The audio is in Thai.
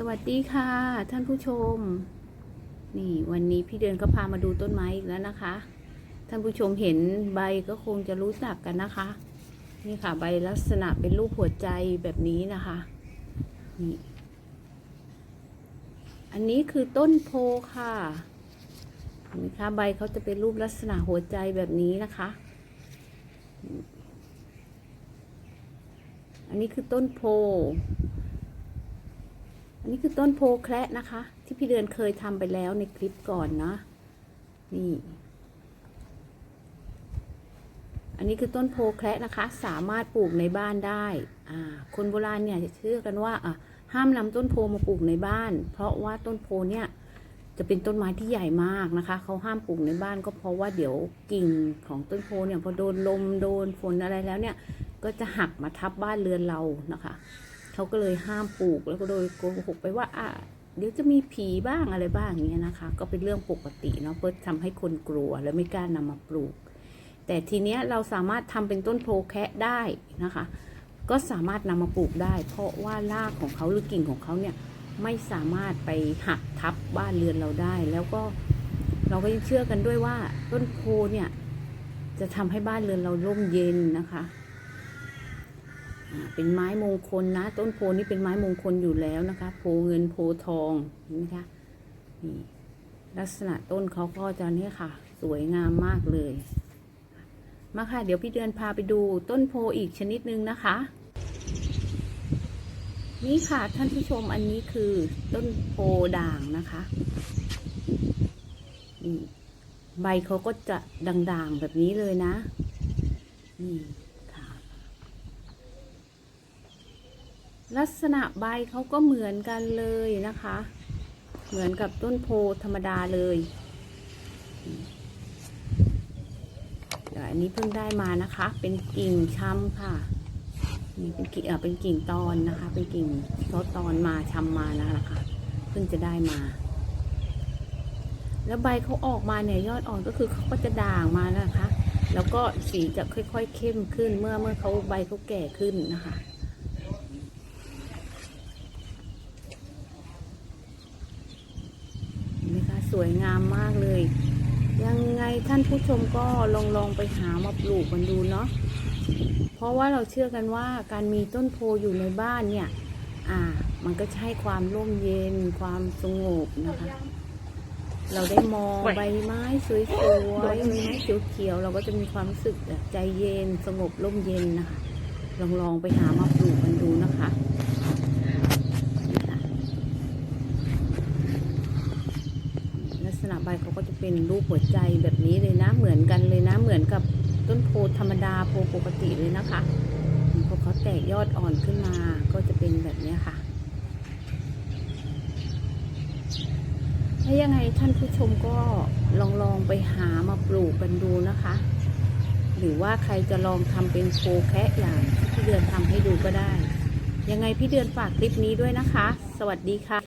สวัสดีค่ะ ท่านผู้ชม นี่วันนี้พี่เดือนก็พามาดูต้นไม้อีกแล้วนะคะ ท่านผู้ชมเห็นใบก็คงจะรู้จักกันนะคะ นี่ค่ะ ใบลักษณะเป็นรูปหัวใจแบบนี้นะคะนี่อันนี้คือต้นโพค่ะนไหมคะใบเขาจะเป็นรูปลักษณะหัวใจแบบนี้นะคะ อันนี้คือต้นโพ อันนี้คือต้นโพแคระนะคะ ที่พี่เดือนเคยทำไปแล้วในคลิปก่อนนะ นี่ อันนี้คือต้นโพแคระนะคะ สามารถปลูกในบ้านได้อ่าคนโบราณเนี่ยเชื่อกันว่าอะห้ามนำต้นโพมาปลูกในบ้าน เพราะว่าต้นโพเนี่ยจะเป็นต้นไม้ที่ใหญ่มากนะคะ เขาห้ามปลูกในบ้านก็เพราะว่าเดี๋ยวกิ่งของต้นโพเนี่ยพอโดนลมโดนฝนอะไรแล้วเนี่ย ก็จะหักมาทับบ้านเรือนเรานะคะ เขาก็เลยห้ามปลูกแล้วก็โดยโกหกไปว่าอะเดี๋ยวจะมีผีบ้างอะไรบ้างอย่างเงี้ยนะคะ ก็เป็นเรื่องปกติเนาะเพื่อทำให้คนกลัวและไม่กล้านำมาปลูก แต่ทีเนี้ยเราสามารถทำเป็นต้นโพแคะได้นะคะ ก็สามารถนำมาปลูกได้ เพราะว่ารากของเขาหรือกิ่งของเขาเนี่ยไม่สามารถไปหักทับบ้านเรือนเราได้ แล้วก็เราก็ยังเชื่อกันด้วยว่าต้นโพเนี่ยจะทำให้บ้านเรือนเราร่มเย็นนะคะ เป็นไม้มงคลนะ ต้นโพนี่เป็นไม้มงคลอยู่แล้วนะคะ โพเงินโพทองเห็นไหมคะนี่ลักษณะต้นเขาก็จะนี่ค่ะ สวยงามมากเลย มาค่ะ เดี๋ยวพี่เดือนพาไปดูต้นโพอีกชนิดหนึ่งนะคะ นี่ค่ะท่านผู้ชมอันนี้คือต้นโพด่างนะคะนี่ใบเขาก็จะด่างๆแบบนี้เลยนะนี่ค่ะ ลักษณะใบเขาก็เหมือนกันเลยนะคะ เหมือนกับต้นโพธรรมดาเลยเดี๋ยวอันนี้เพิ่งได้มานะคะ เป็นกิ่งช้ำค่ะนี่เป็นกิ่งเออเป็นกิ่งตอนนะคะ เป็นกิ่งที่เขาตอนมาช้ำมานะคะเพิ่งจะได้มา แล้วใบเขาออกมาเนี่ยยอดอ่อนก็คือเขาก็จะด่างมาแล้วนะคะ แล้วก็สีจะค่อยๆเข้มขึ้นเมื่อเมื่อเขาใบเขาแก่ขึ้นนะคะ เห็ นไหมคะ สวยงามมากเลย ยังไงท่านผู้ชมก็ลองลองไปหามาปลูกกันดูเนาะเพราะว่าเราเชื่อกันว่าการมีต้นโพอยู่ในบ้านเนี่ย อ่า มันก็ให้ความร่มเย็นความสงบนะคะ เราได้มองใบไม้สวยๆใบไม้เขียวๆเราก็จะมีความรู้สึกใจเย็นสงบร่มเย็นนะคะลองลองไปหามาปลูกกันดูนะคะนี่ค่ะ ลักษณะใบ เป็นรูปหัวใจแบบนี้เลยนะเหมือนกันเลยนะเหมือนกับต้นโพธรรมดาโพปกติเลยนะคะพอเขาแตกยอดอ่อนขึ้นมาก็จะเป็นแบบนี้ค่ะถ้ายังไงท่านผู้ชมก็ลองลองไปหามาปลูกกันดูนะคะ หรือว่าใครจะลองทำเป็นโพแคะอย่างที่พี่เดือนทำให้ดูก็ได้ ยังไงพี่เดือนฝากคลิปนี้ด้วยนะคะ สวัสดีค่ะ